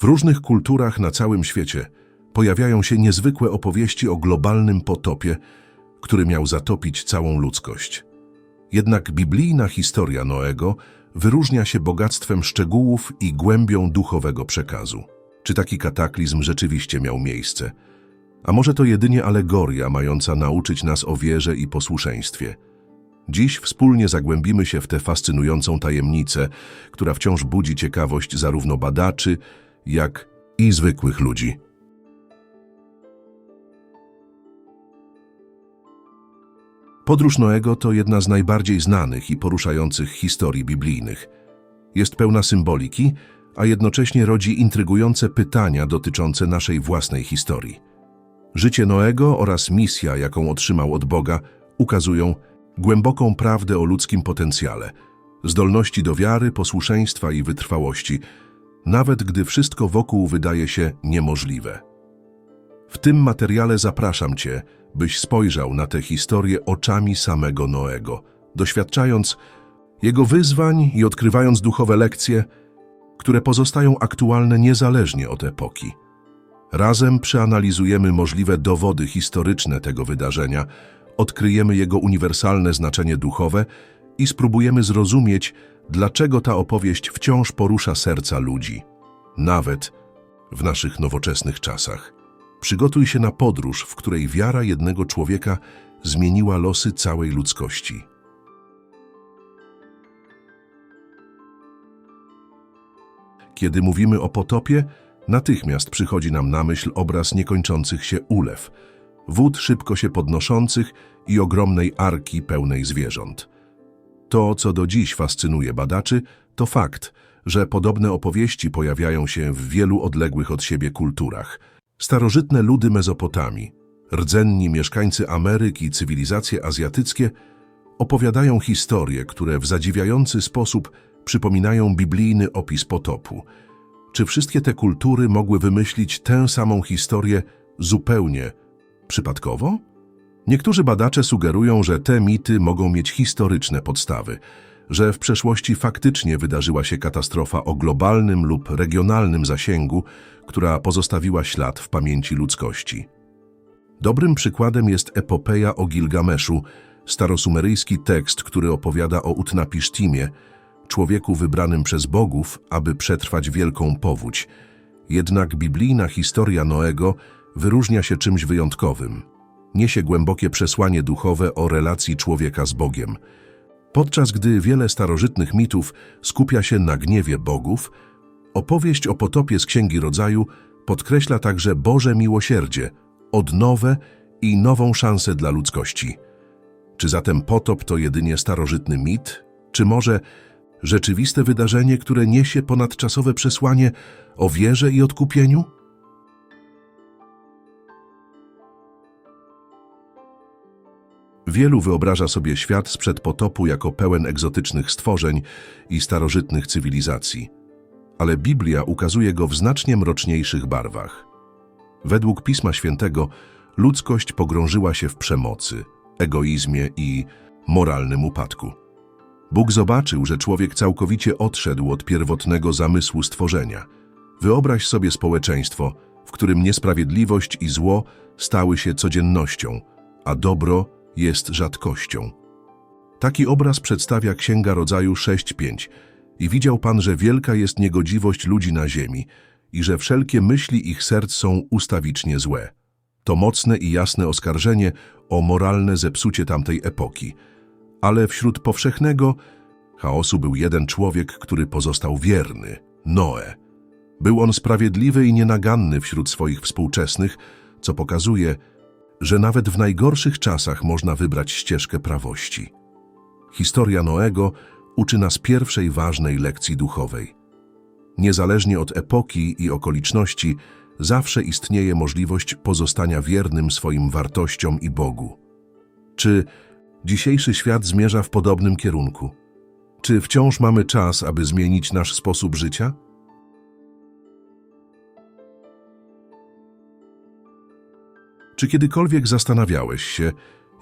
W różnych kulturach na całym świecie pojawiają się niezwykłe opowieści o globalnym potopie, który miał zatopić całą ludzkość. Jednak biblijna historia Noego wyróżnia się bogactwem szczegółów i głębią duchowego przekazu. Czy taki kataklizm rzeczywiście miał miejsce? A może to jedynie alegoria mająca nauczyć nas o wierze i posłuszeństwie? Dziś wspólnie zagłębimy się w tę fascynującą tajemnicę, która wciąż budzi ciekawość zarówno badaczy, jak i zwykłych ludzi. Podróż Noego to jedna z najbardziej znanych i poruszających historii biblijnych. Jest pełna symboliki, a jednocześnie rodzi intrygujące pytania dotyczące naszej własnej historii. Życie Noego oraz misja, jaką otrzymał od Boga, ukazują głęboką prawdę o ludzkim potencjale, zdolności do wiary, posłuszeństwa i wytrwałości, nawet gdy wszystko wokół wydaje się niemożliwe. W tym materiale zapraszam Cię, byś spojrzał na tę historię oczami samego Noego, doświadczając jego wyzwań i odkrywając duchowe lekcje, które pozostają aktualne niezależnie od epoki. Razem przeanalizujemy możliwe dowody historyczne tego wydarzenia, odkryjemy jego uniwersalne znaczenie duchowe i spróbujemy zrozumieć, dlaczego ta opowieść wciąż porusza serca ludzi, nawet w naszych nowoczesnych czasach. Przygotuj się na podróż, w której wiara jednego człowieka zmieniła losy całej ludzkości. Kiedy mówimy o potopie, natychmiast przychodzi nam na myśl obraz niekończących się ulew, wód szybko się podnoszących i ogromnej arki pełnej zwierząt. To, co do dziś fascynuje badaczy, to fakt, że podobne opowieści pojawiają się w wielu odległych od siebie kulturach. Starożytne ludy Mezopotamii, rdzenni mieszkańcy Ameryk i cywilizacje azjatyckie opowiadają historie, które w zadziwiający sposób przypominają biblijny opis potopu. Czy wszystkie te kultury mogły wymyślić tę samą historię zupełnie przypadkowo? Niektórzy badacze sugerują, że te mity mogą mieć historyczne podstawy, że w przeszłości faktycznie wydarzyła się katastrofa o globalnym lub regionalnym zasięgu, która pozostawiła ślad w pamięci ludzkości. Dobrym przykładem jest epopeja o Gilgameszu, starosumeryjski tekst, który opowiada o Utnapishtimie, człowieku wybranym przez bogów, aby przetrwać wielką powódź. Jednak biblijna historia Noego wyróżnia się czymś wyjątkowym. Niesie głębokie przesłanie duchowe o relacji człowieka z Bogiem. Podczas gdy wiele starożytnych mitów skupia się na gniewie bogów, opowieść o potopie z Księgi Rodzaju podkreśla także Boże miłosierdzie, odnowę i nową szansę dla ludzkości. Czy zatem potop to jedynie starożytny mit, czy może rzeczywiste wydarzenie, które niesie ponadczasowe przesłanie o wierze i odkupieniu? Wielu wyobraża sobie świat sprzed potopu jako pełen egzotycznych stworzeń i starożytnych cywilizacji, ale Biblia ukazuje go w znacznie mroczniejszych barwach. Według Pisma Świętego ludzkość pogrążyła się w przemocy, egoizmie i moralnym upadku. Bóg zobaczył, że człowiek całkowicie odszedł od pierwotnego zamysłu stworzenia. Wyobraź sobie społeczeństwo, w którym niesprawiedliwość i zło stały się codziennością, a dobro jest rzadkością. Taki obraz przedstawia Księga Rodzaju 6.5 i widział Pan, że wielka jest niegodziwość ludzi na ziemi i że wszelkie myśli ich serc są ustawicznie złe. To mocne i jasne oskarżenie o moralne zepsucie tamtej epoki. Ale wśród powszechnego chaosu był jeden człowiek, który pozostał wierny – Noe. Był on sprawiedliwy i nienaganny wśród swoich współczesnych, co pokazuje, że nawet w najgorszych czasach można wybrać ścieżkę prawości. Historia Noego uczy nas pierwszej ważnej lekcji duchowej. Niezależnie od epoki i okoliczności, zawsze istnieje możliwość pozostania wiernym swoim wartościom i Bogu. Czy dzisiejszy świat zmierza w podobnym kierunku? Czy wciąż mamy czas, aby zmienić nasz sposób życia? Czy kiedykolwiek zastanawiałeś się,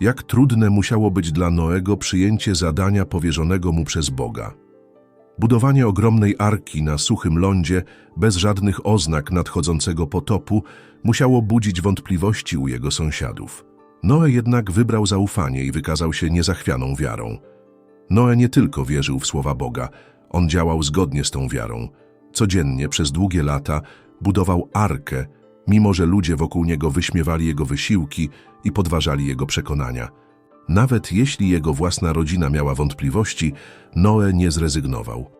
jak trudne musiało być dla Noego przyjęcie zadania powierzonego mu przez Boga? Budowanie ogromnej arki na suchym lądzie, bez żadnych oznak nadchodzącego potopu, musiało budzić wątpliwości u jego sąsiadów. Noe jednak wybrał zaufanie i wykazał się niezachwianą wiarą. Noe nie tylko wierzył w słowa Boga, on działał zgodnie z tą wiarą. Codziennie przez długie lata budował arkę, mimo że ludzie wokół niego wyśmiewali jego wysiłki i podważali jego przekonania. Nawet jeśli jego własna rodzina miała wątpliwości, Noe nie zrezygnował.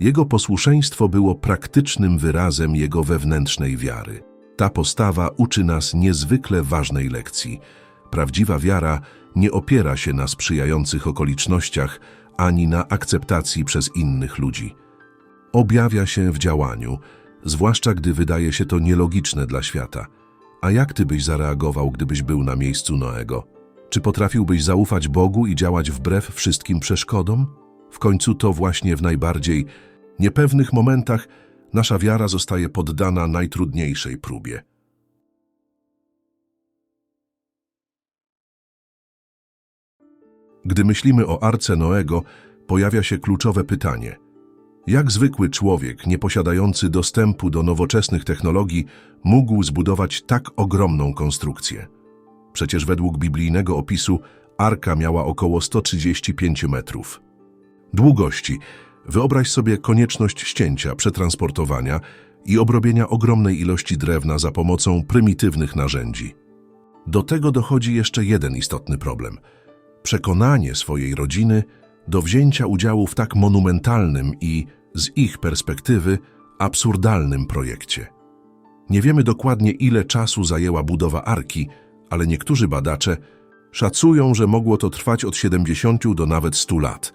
Jego posłuszeństwo było praktycznym wyrazem jego wewnętrznej wiary. Ta postawa uczy nas niezwykle ważnej lekcji. Prawdziwa wiara nie opiera się na sprzyjających okolicznościach ani na akceptacji przez innych ludzi. Objawia się w działaniu, zwłaszcza gdy wydaje się to nielogiczne dla świata. A jak ty byś zareagował, gdybyś był na miejscu Noego? Czy potrafiłbyś zaufać Bogu i działać wbrew wszystkim przeszkodom? W końcu to właśnie w najbardziej niepewnych momentach nasza wiara zostaje poddana najtrudniejszej próbie. Gdy myślimy o Arce Noego, pojawia się kluczowe pytanie. Jak zwykły człowiek, nie posiadający dostępu do nowoczesnych technologii, mógł zbudować tak ogromną konstrukcję? Przecież według biblijnego opisu Arka miała około 135 metrów. Długości. Wyobraź sobie konieczność ścięcia, przetransportowania i obrobienia ogromnej ilości drewna za pomocą prymitywnych narzędzi. Do tego dochodzi jeszcze jeden istotny problem. Przekonanie swojej rodziny do wzięcia udziału w tak monumentalnym i, z ich perspektywy, absurdalnym projekcie. Nie wiemy dokładnie, ile czasu zajęła budowa arki, ale niektórzy badacze szacują, że mogło to trwać od 70 do nawet 100 lat.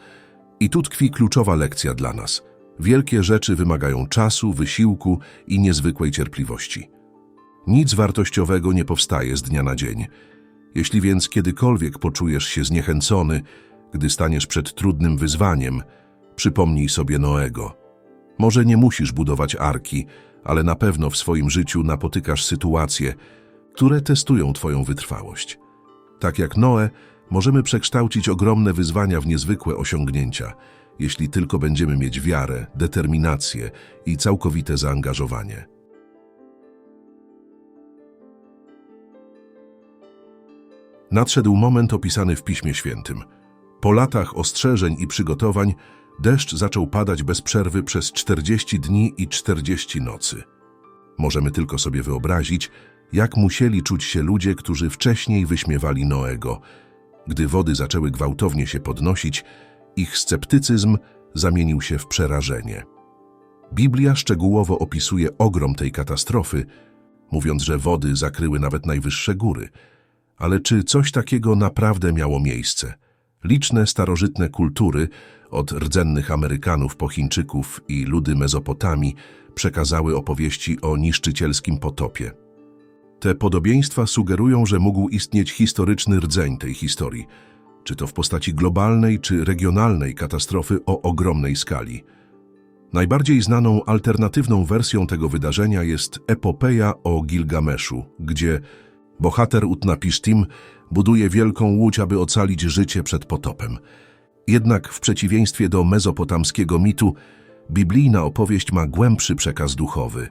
I tu tkwi kluczowa lekcja dla nas. Wielkie rzeczy wymagają czasu, wysiłku i niezwykłej cierpliwości. Nic wartościowego nie powstaje z dnia na dzień. Jeśli więc kiedykolwiek poczujesz się zniechęcony, gdy staniesz przed trudnym wyzwaniem, przypomnij sobie Noego. Może nie musisz budować arki, ale na pewno w swoim życiu napotykasz sytuacje, które testują Twoją wytrwałość. Tak jak Noe, możemy przekształcić ogromne wyzwania w niezwykłe osiągnięcia, jeśli tylko będziemy mieć wiarę, determinację i całkowite zaangażowanie. Nadszedł moment opisany w Piśmie Świętym. Po latach ostrzeżeń i przygotowań deszcz zaczął padać bez przerwy przez 40 dni i 40 nocy. Możemy tylko sobie wyobrazić, jak musieli czuć się ludzie, którzy wcześniej wyśmiewali Noego. Gdy wody zaczęły gwałtownie się podnosić, ich sceptycyzm zamienił się w przerażenie. Biblia szczegółowo opisuje ogrom tej katastrofy, mówiąc, że wody zakryły nawet najwyższe góry. Ale czy coś takiego naprawdę miało miejsce? Liczne starożytne kultury, od rdzennych Amerykanów po Chińczyków i ludy Mezopotamii, przekazały opowieści o niszczycielskim potopie. Te podobieństwa sugerują, że mógł istnieć historyczny rdzeń tej historii, czy to w postaci globalnej czy regionalnej katastrofy o ogromnej skali. Najbardziej znaną alternatywną wersją tego wydarzenia jest epopeja o Gilgameszu, gdzie bohater Utnapishtim buduje wielką łódź, aby ocalić życie przed potopem. Jednak w przeciwieństwie do mezopotamskiego mitu, biblijna opowieść ma głębszy przekaz duchowy.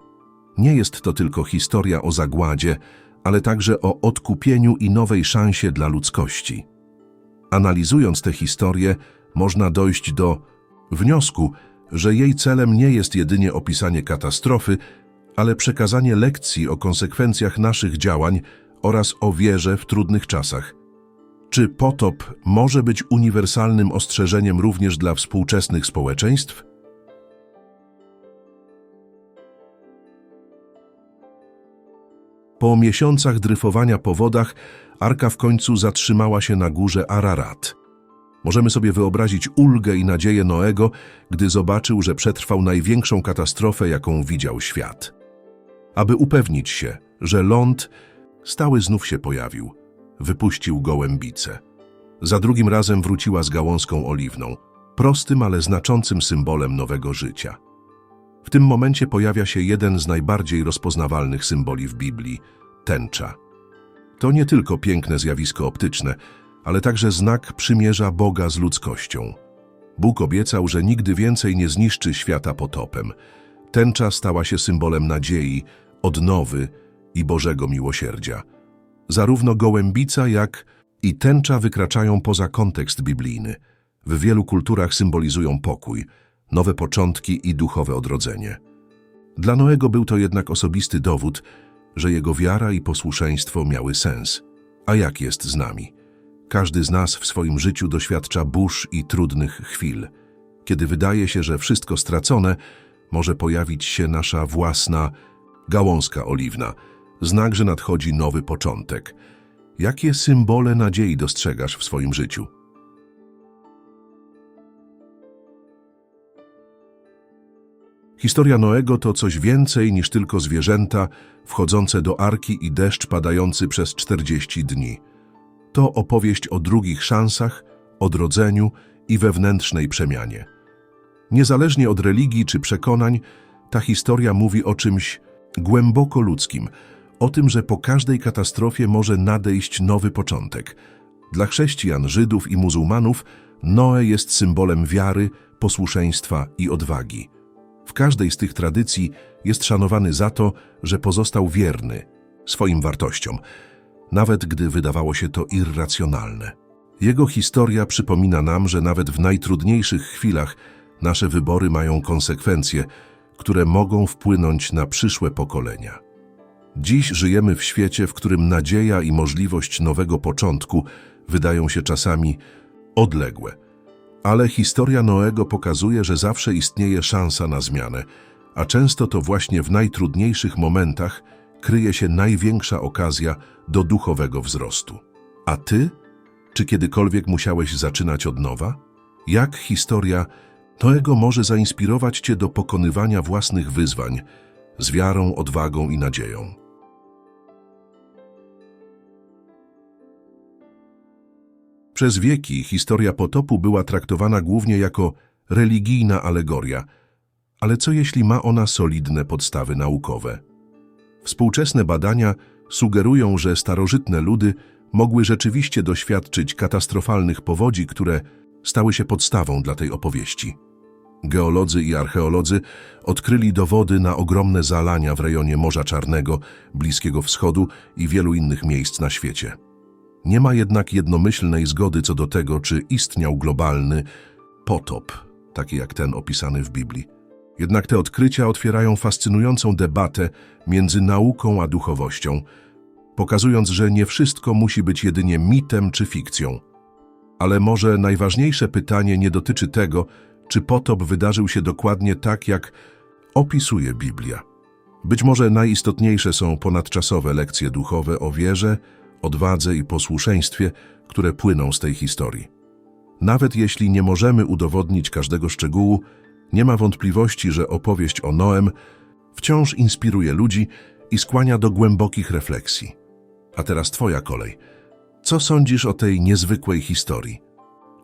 Nie jest to tylko historia o zagładzie, ale także o odkupieniu i nowej szansie dla ludzkości. Analizując tę historię, można dojść do wniosku, że jej celem nie jest jedynie opisanie katastrofy, ale przekazanie lekcji o konsekwencjach naszych działań oraz o wierze w trudnych czasach. Czy potop może być uniwersalnym ostrzeżeniem również dla współczesnych społeczeństw? Po miesiącach dryfowania po wodach, arka w końcu zatrzymała się na górze Ararat. Możemy sobie wyobrazić ulgę i nadzieję Noego, gdy zobaczył, że przetrwał największą katastrofę, jaką widział świat. Aby upewnić się, że ląd stały znów się pojawił, wypuścił gołębicę. Za drugim razem wróciła z gałązką oliwną, prostym, ale znaczącym symbolem nowego życia. W tym momencie pojawia się jeden z najbardziej rozpoznawalnych symboli w Biblii – tęcza. To nie tylko piękne zjawisko optyczne, ale także znak przymierza Boga z ludzkością. Bóg obiecał, że nigdy więcej nie zniszczy świata potopem. Tęcza stała się symbolem nadziei, odnowy i Bożego miłosierdzia. Zarówno gołębica, jak i tęcza wykraczają poza kontekst biblijny. W wielu kulturach symbolizują pokój, nowe początki i duchowe odrodzenie. Dla Noego był to jednak osobisty dowód, że jego wiara i posłuszeństwo miały sens. A jak jest z nami? Każdy z nas w swoim życiu doświadcza burz i trudnych chwil. Kiedy wydaje się, że wszystko stracone, może pojawić się nasza własna gałązka oliwna, znak, że nadchodzi nowy początek. Jakie symbole nadziei dostrzegasz w swoim życiu? Historia Noego to coś więcej niż tylko zwierzęta wchodzące do arki i deszcz padający przez 40 dni. To opowieść o drugich szansach, odrodzeniu i wewnętrznej przemianie. Niezależnie od religii czy przekonań, ta historia mówi o czymś głęboko ludzkim, o tym, że po każdej katastrofie może nadejść nowy początek. Dla chrześcijan, Żydów i muzułmanów Noe jest symbolem wiary, posłuszeństwa i odwagi. W każdej z tych tradycji jest szanowany za to, że pozostał wierny swoim wartościom, nawet gdy wydawało się to irracjonalne. Jego historia przypomina nam, że nawet w najtrudniejszych chwilach nasze wybory mają konsekwencje, które mogą wpłynąć na przyszłe pokolenia. Dziś żyjemy w świecie, w którym nadzieja i możliwość nowego początku wydają się czasami odległe. Ale historia Noego pokazuje, że zawsze istnieje szansa na zmianę, a często to właśnie w najtrudniejszych momentach kryje się największa okazja do duchowego wzrostu. A ty? Czy kiedykolwiek musiałeś zaczynać od nowa? Jak historia Noego może zainspirować cię do pokonywania własnych wyzwań z wiarą, odwagą i nadzieją? Przez wieki historia potopu była traktowana głównie jako religijna alegoria, ale co jeśli ma ona solidne podstawy naukowe? Współczesne badania sugerują, że starożytne ludy mogły rzeczywiście doświadczyć katastrofalnych powodzi, które stały się podstawą dla tej opowieści. Geolodzy i archeolodzy odkryli dowody na ogromne zalania w rejonie Morza Czarnego, Bliskiego Wschodu i wielu innych miejsc na świecie. Nie ma jednak jednomyślnej zgody co do tego, czy istniał globalny potop, taki jak ten opisany w Biblii. Jednak te odkrycia otwierają fascynującą debatę między nauką a duchowością, pokazując, że nie wszystko musi być jedynie mitem czy fikcją. Ale może najważniejsze pytanie nie dotyczy tego, czy potop wydarzył się dokładnie tak, jak opisuje Biblia. Być może najistotniejsze są ponadczasowe lekcje duchowe o wierze, odwadze i posłuszeństwie, które płyną z tej historii. Nawet jeśli nie możemy udowodnić każdego szczegółu, nie ma wątpliwości, że opowieść o Noem wciąż inspiruje ludzi i skłania do głębokich refleksji. A teraz twoja kolej. Co sądzisz o tej niezwykłej historii?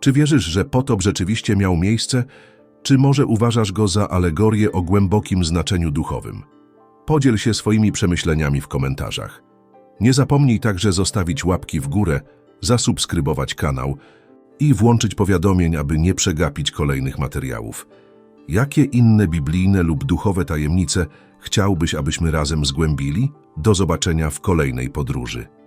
Czy wierzysz, że potop rzeczywiście miał miejsce, czy może uważasz go za alegorię o głębokim znaczeniu duchowym? Podziel się swoimi przemyśleniami w komentarzach. Nie zapomnij także zostawić łapki w górę, zasubskrybować kanał i włączyć powiadomień, aby nie przegapić kolejnych materiałów. Jakie inne biblijne lub duchowe tajemnice chciałbyś, abyśmy razem zgłębili? Do zobaczenia w kolejnej podróży.